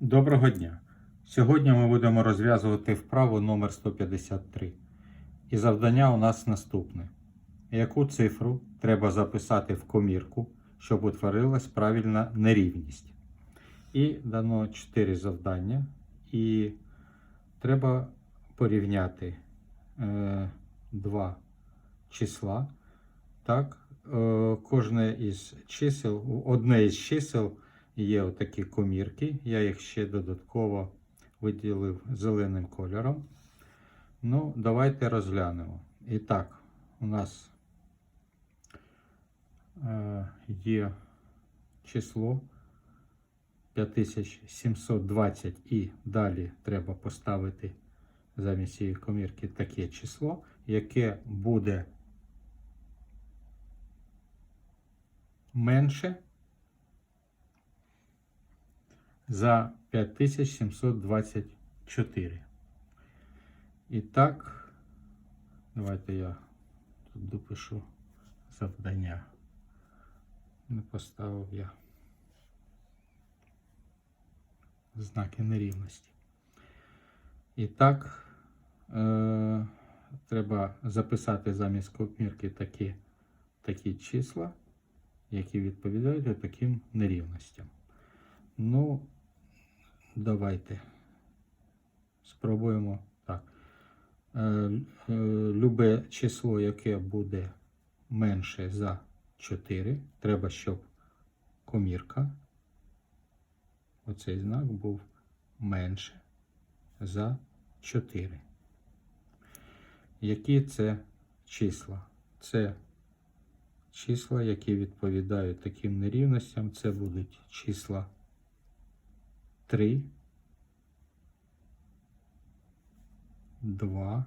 Доброго дня! Сьогодні ми будемо розв'язувати вправу номер 153. І завдання у нас наступне. Яку цифру треба записати в комірку, щоб утворилась правильна нерівність? І дано 4 завдання. І треба порівняти е, два числа. Так, е, кожне із чисел, одне із чисел є отакі комірки. Я їх ще додатково виділив зеленим кольором. Ну, давайте розглянемо. І так, у нас е, є число 5720 і далі треба поставити замість цієї комірки таке число, яке буде менше за 5724. І так, давайте я тут допишу завдання. Не поставив я знаки нерівності. І так, е, треба записати замість комірки такі, такі числа, які відповідають таким нерівностям. Ну, давайте спробуємо так. Е, е, Любе число, яке буде менше за 4, треба, щоб комірка, оцей знак був менше за 4. Які це числа? Це числа, які відповідають таким нерівностям. Це будуть числа 3, 2,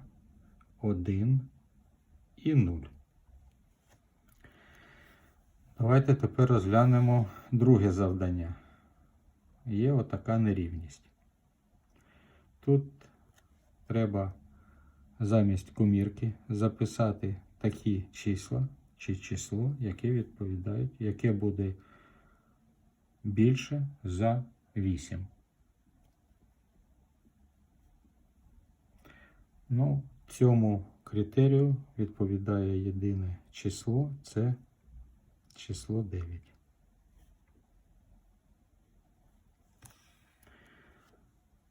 1 і 0. Давайте тепер розглянемо друге завдання. Є отака нерівність. Тут треба замість комірки записати такі числа чи число, яке відповідають, яке буде більше за 8. Ну, цьому критерію відповідає єдине число це число 9.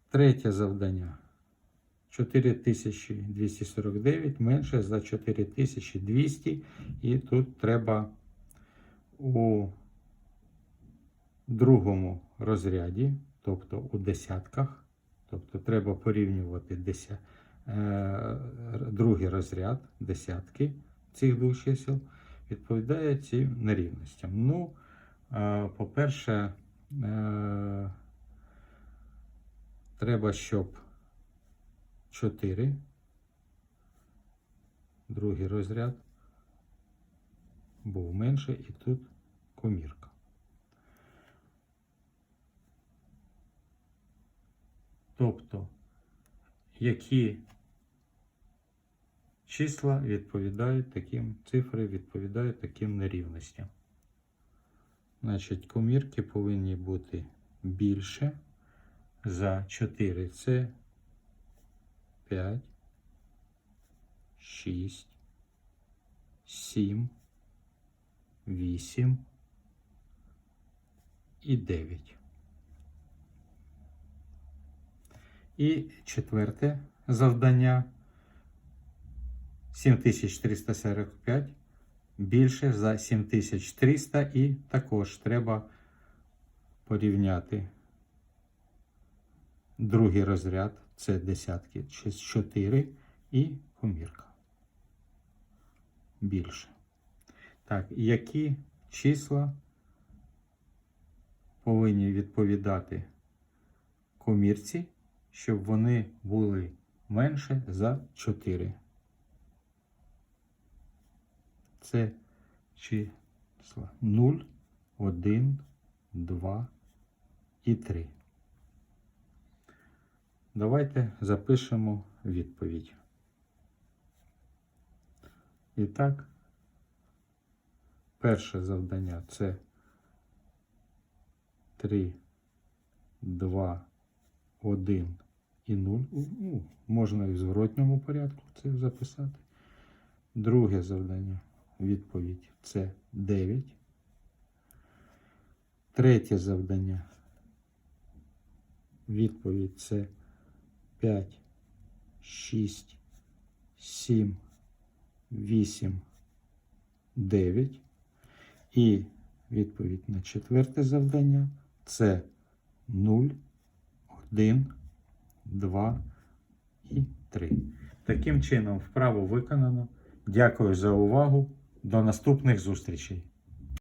Третє завдання. 4249 менше за 4200. І тут треба у другому розряді, тобто у десятках, тобто треба порівнювати деся, е, другий розряд десятки цих двох чисел, відповідає цим нерівностям. Ну, е, по-перше, е, треба, щоб 4, другий розряд був менше і тут комірка. Тобто, які числа відповідають таким цифри відповідають таким нерівностям. Значить, комірки повинні бути більше за 4. Це 5, 6, 7, 8 і 9. І четверте завдання 7345 більше за 7300 і також треба порівняти другий розряд це десятки 4 і комірка. Більше. Так, які числа повинні відповідати комірці, щоб вони були менше за 4? Це числа 0, 1, 2 і 3. Давайте запишемо відповідь. І так, перше завдання це 3, 2, 1 і 0. Ну, можна і в зворотньому порядку це записати. Друге завдання. Відповідь це 9. Третє завдання. Відповідь це 5, 6, 7, 8, 9. І відповідь на четверте завдання це 0, 1, 2 і 3. Таким чином, вправо виконано. Дякую за увагу. До наступних зустрічей.